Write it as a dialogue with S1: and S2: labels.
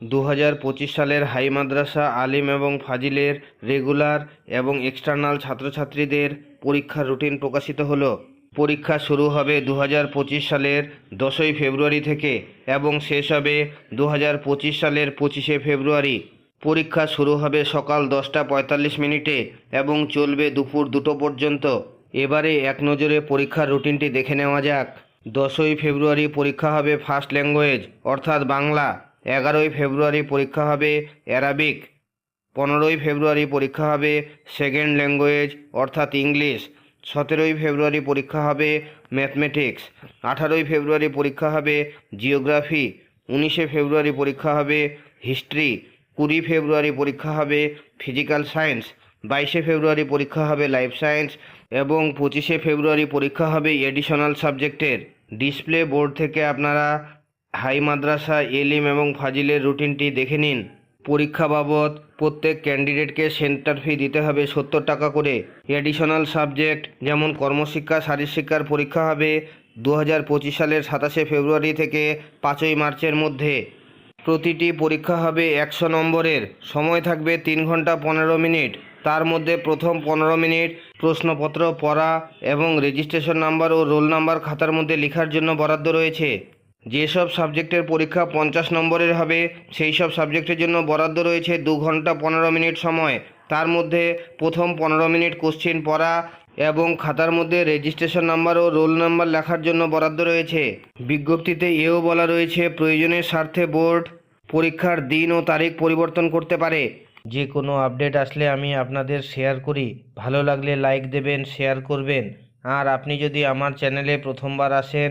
S1: দু হাজার পঁচিশ সালের হাই মাদ্রাসা আলিম এবং ফাজিলের রেগুলার এবং এক্সটার্নাল ছাত্রছাত্রীদের পরীক্ষার রুটিন প্রকাশিত হলো। পরীক্ষা শুরু হবে দু হাজার পঁচিশ সালের দশই ফেব্রুয়ারি থেকে এবং শেষ হবে দু হাজার পঁচিশ সালের পঁচিশে ফেব্রুয়ারি। পরীক্ষা শুরু হবে সকাল দশটা পঁয়তাল্লিশ মিনিটে এবং চলবে দুপুর দুটো পর্যন্ত। এবারে এক নজরে পরীক্ষার রুটিনটি দেখে নেওয়া যাক। দশই ফেব্রুয়ারি পরীক্ষা হবে ফার্স্ট ল্যাঙ্গুয়েজ, অর্থাৎ বাংলা। এগারোই ফেব্রুয়ারি পরীক্ষা হবে অ্যারাবিক, পনেরোই ফেব্রুয়ারি পরীক্ষা হবে সেকেন্ড ল্যাঙ্গুয়েজ অর্থাৎ ইংলিশ, সতেরোই ফেব্রুয়ারি পরীক্ষা হবে ম্যাথমেটিক্স, আঠারোই ফেব্রুয়ারি পরীক্ষা হবে জিওগ্রাফি, উনিশে ফেব্রুয়ারি পরীক্ষা হবে হিস্ট্রি, কুড়ি ফেব্রুয়ারি পরীক্ষা হবে ফিজিক্যাল সায়েন্স, বাইশে ফেব্রুয়ারি পরীক্ষা হবে লাইফ সায়েন্স এবং পঁচিশে ফেব্রুয়ারি পরীক্ষা হবে এডিশনাল সাবজেক্টের। ডিসপ্লে বোর্ড থেকে আপনারা হাই মাদ্রাসা, এলিম এবং ফাজিলের রুটিনটি দেখে নিন। পরীক্ষা বাবদ প্রত্যেক ক্যান্ডিডেটকে সেন্টার ফি দিতে হবে সত্তর টাকা করে। অ্যাডিশনাল সাবজেক্ট যেমন কর্মশিক্ষা, শারীরশিক্ষার পরীক্ষা হবে দু হাজার পঁচিশ সালের সাতাশে ফেব্রুয়ারি থেকে পাঁচই মার্চের মধ্যে। প্রতিটি পরীক্ষা হবে একশো নম্বরের। সময় থাকবে তিন ঘণ্টা পনেরো মিনিট। তার মধ্যে প্রথম পনেরো মিনিট প্রশ্নপত্র পড়া এবং রেজিস্ট্রেশন নাম্বার ও রোল নাম্বার খাতার মধ্যে লেখার জন্য বরাদ্দ রয়েছে। যেসব সাবজেক্টের পরীক্ষা পঞ্চাশ নম্বরের হবে, সেই সব সাবজেক্টের জন্য বরাদ্দ রয়েছে দু ঘণ্টা পনেরো মিনিট সময়। তার মধ্যে প্রথম পনেরো মিনিট কোশ্চেন পড়া এবং খাতার মধ্যে রেজিস্ট্রেশন নাম্বার ও রোল নাম্বার লেখার জন্য বরাদ্দ রয়েছে। বিজ্ঞপ্তিতে এও বলা রয়েছে প্রয়োজনের স্বার্থে বোর্ড পরীক্ষার দিন ও তারিখ পরিবর্তন করতে পারে। যে কোনো আপডেট আসলে আমি আপনাদের শেয়ার করি। ভালো লাগলে লাইক দেবেন, শেয়ার করবেন। আর আপনি যদি আমার চ্যানেলে প্রথমবার আসেন